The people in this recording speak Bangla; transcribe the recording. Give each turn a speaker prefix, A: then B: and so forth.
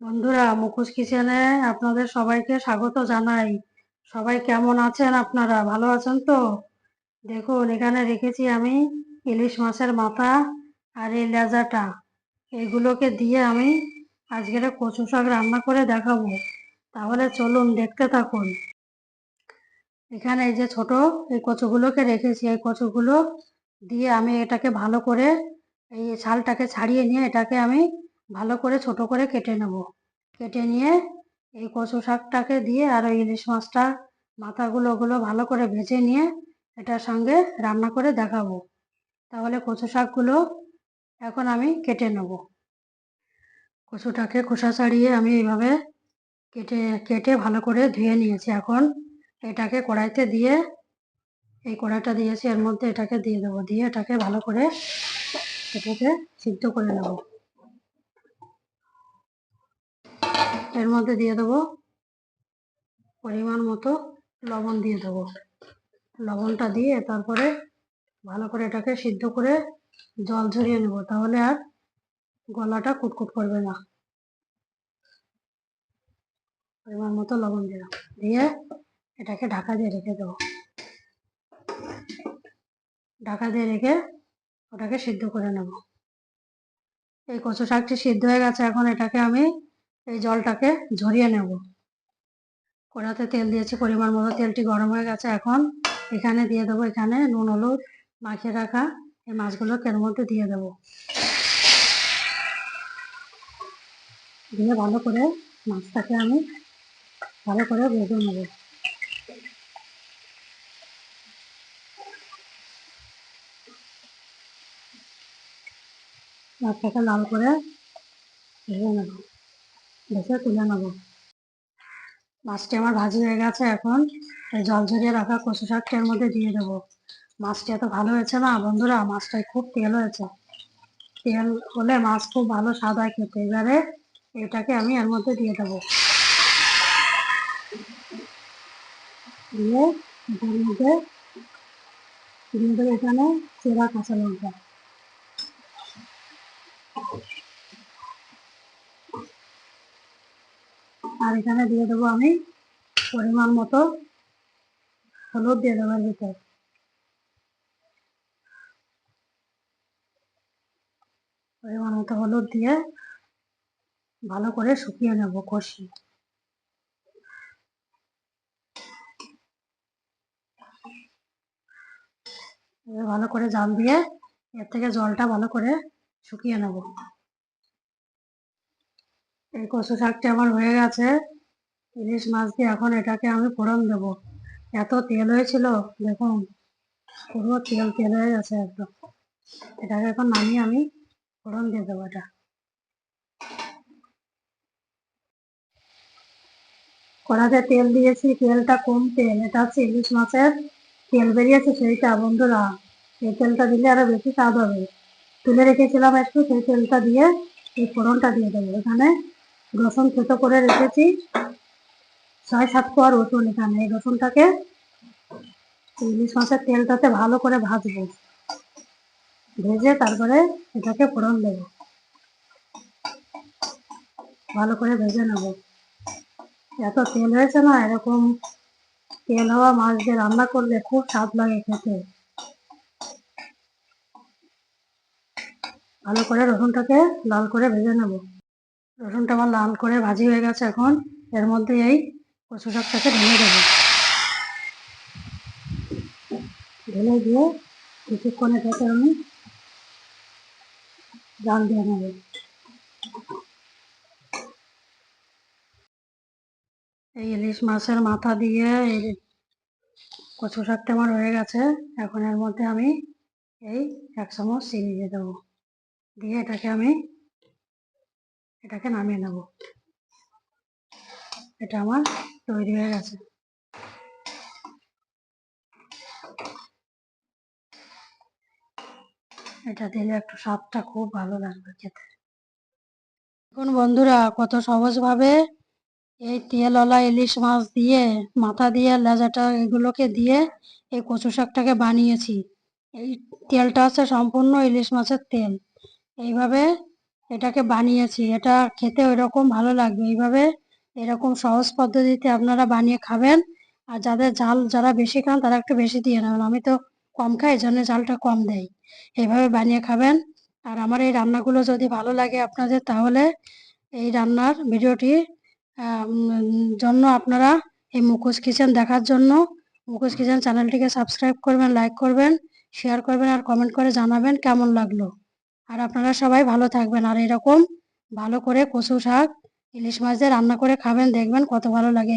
A: বন্ধুরা, মুখোশ কিচেনে আপনাদের সবাইকে স্বাগত জানাই। সবাই কেমন আছেন আপনারা? ভালো আছেন তো? দেখুন, এখানে রেখেছি আমি ইলিশ মাছের মাথা আর এই লেজাটা। এইগুলোকে দিয়ে আমি আজকের কচু শাক রান্না করে দেখাবো। তাহলে চলুন দেখতে থাকুন। এখানে এই যে ছোট এই কচুগুলোকে রেখেছি। এই কচুগুলো দিয়ে আমি এটাকে ভালো করে এই ছালটাকে ছাড়িয়ে নিয়ে এটাকে আমি ভালো করে ছোট করে কেটে নেব। কেটে নিয়ে এই কচু শাকটাকে দিয়ে আর ওই ইলিশ মাছটা মাথাগুলো ওগুলো ভালো করে ভেজে নিয়ে এটার সঙ্গে রান্না করে দেখাবো। তাহলে কচু শাকগুলো এখন আমি কেটে নেব। কচুটাকে খোসা ছাড়িয়ে আমি এইভাবে কেটে কেটে ভালো করে ধুয়ে নিয়েছি। এখন এটাকে কড়াইতে দিয়ে, এই কড়াইটা দিয়েছি, এর মধ্যে এটাকে দিয়ে দেবো। দিয়ে এটাকে ভালো করে এটাকে সিদ্ধ করে নেব। এর মধ্যে দিয়ে দেবো পরিমাণ মতো লবণ দিয়ে দেবো। লবণটা দিয়ে তারপরে ভালো করে এটাকে সিদ্ধ করে জল ঝরিয়ে নেব, তাহলে আর গলাটা কুটকুট করবে না। পরিমাণ মতো লবণ দিলাম দিয়ে এটাকে ঢাকা দিয়ে রেখে দেবো। ঢাকা দিয়ে রেখে ওটাকে সিদ্ধ করে নেব। এই কচু শাকটি সিদ্ধ হয়ে গেছে, এখন এটাকে আমি এই জলটাকে ঝরিয়ে নেব। কড়াতে তেল দিয়েছি, পরিমাণ মতো। তেলটি গরম হয়ে গেছে এখন। এখানে দিয়ে দেবো এখানে নুন, হলুদ মাখিয়ে রাখা। এই মাছগুলোকে এর মধ্যে দিয়ে দেবো। দিয়ে ভালো করে মাছটাকে আমি ভালো করে ভেজে নেব। মাছটাকে লাল করে ভেজে নেব। ভেজে তুলে নেব। মাছটি আমার ভাজি হয়ে গেছে এখন। এই জল ঝরিয়ে রাখা কচু শাকটার মধ্যে দিয়ে দেবো। মাছটি এত ভালো হয়েছে না বন্ধুরা? মাছটায় খুব তেল হয়েছে। তেল হলে মাছ খুব ভালো স্বাদ হয় খেতে। এবারে এটাকে আমি এর মধ্যে দিয়ে দেবো। দিয়ে এটার মধ্যে এখানে চেরা কাঁচা লঙ্কা। আর এখানে দিয়ে দেবো আমি, পরিমাণ মতো হলুদ দিয়ে দেবো এর ভিতর। পরিমাণ মতো হলুদ দিয়ে ভালো করে শুকিয়ে নেব কষি ভালো করে জাল দিয়ে এর থেকে জলটা ভালো করে শুকিয়ে নেব। এই কচু শাকটি আমার হয়ে গেছে। ইলিশ মাছ দিয়ে এখন এটাকে আমি ফোড়ন দেব। এত তেল হয়েছিল, দেখুন, পুরো তেল তেল হয়ে গেছে একদম। এটাকে এখন নামিয়ে আমি ফোড়ন দিয়ে দেবো এটা। কড়াতে তেল দিয়েছি, তেলটা কম তেল। এটা হচ্ছে ইলিশ মাছের তেল বেরিয়েছে সেইটা, বন্ধুরা। এই তেলটা দিলে আরও বেশি স্বাদ হবে। তুলে রেখেছিলাম একটু, সেই তেলটা দিয়ে এই ফোড়নটা দিয়ে দেবো। এখানে রসুন থেতো করে রেখেছি। ছয়, সাত কোয়া রসুন এখানে এই রসুনটাকে ইলিশ মাছের তেলটাতে ভালো করে ভাজবো। ভেজে তারপরে এটাকে ফোড়ন দেবো। ভালো করে ভেজে নেব। এত তেল হয়েছে না, এরকম তেল হওয়া মাছ দিয়ে রান্না করলে খুব স্বাদ লাগে খেতে। ভালো করে রসুনটাকে লাল করে ভেজে নেব। রসুনটা আমার লাল করে ভাজি হয়ে গেছে এখন। এর মধ্যে এই কচু শাকটাকে ঢেলে দেবো। ঢেলে দিয়ে কিছুক্ষণ এটাকে আমি জাল দিয়ে নেব। এই ইলিশ মাছের মাথা দিয়ে এই কচু শাকটা আমার হয়ে গেছে। এখন এর মধ্যে আমি এই এক চামচ চিনি দিয়ে দেবো। দিয়ে এটাকে আমি এটাকে নামিয়ে নেব। এটা আমার তৈরি হয়ে গেছে। এটা দিলে একটু স্বাদটা খুব ভালো লাগবে খেতে। এখন বন্ধুরা, কত সহজভাবে এই তেলওয়ালা ইলিশ মাছ দিয়ে, মাথা দিয়ে, লেজাটা এগুলোকে দিয়ে এই কচু শাকটাকে বানিয়েছি। এই তেলটা হচ্ছে সম্পূর্ণ ইলিশ মাছের তেল। এইভাবে এটাকে বানিয়েছি, এটা খেতে ওইরকম ভালো লাগবে। এইভাবে এরকম সহজ পদ্ধতিতে আপনারা বানিয়ে খাবেন। আর যাদের ঝাল যারা বেশি খান, তারা একটু বেশি দিয়ে নেবেন। আমি তো কম খাই, এই জন্য ঝালটা কম দেই। এইভাবে বানিয়ে খাবেন। আর আমার এই রান্নাগুলো যদি ভালো লাগে আপনাদের, তাহলে এই রান্নার ভিডিওটি জন্য আপনারা এই মুখোশ কিচেন দেখার জন্য মুখোশ কিচেন চ্যানেলটিকে সাবস্ক্রাইব করবেন, লাইক করবেন, শেয়ার করবেন, আর কমেন্ট করে জানাবেন কেমন লাগল। আর আপনারা সবাই ভালো থাকবেন। আর এরকম ভালো করে কচু শাক, ইলিশ মাছ দিয়ে রান্না করে খাবেন, দেখবেন কত ভালো লাগে।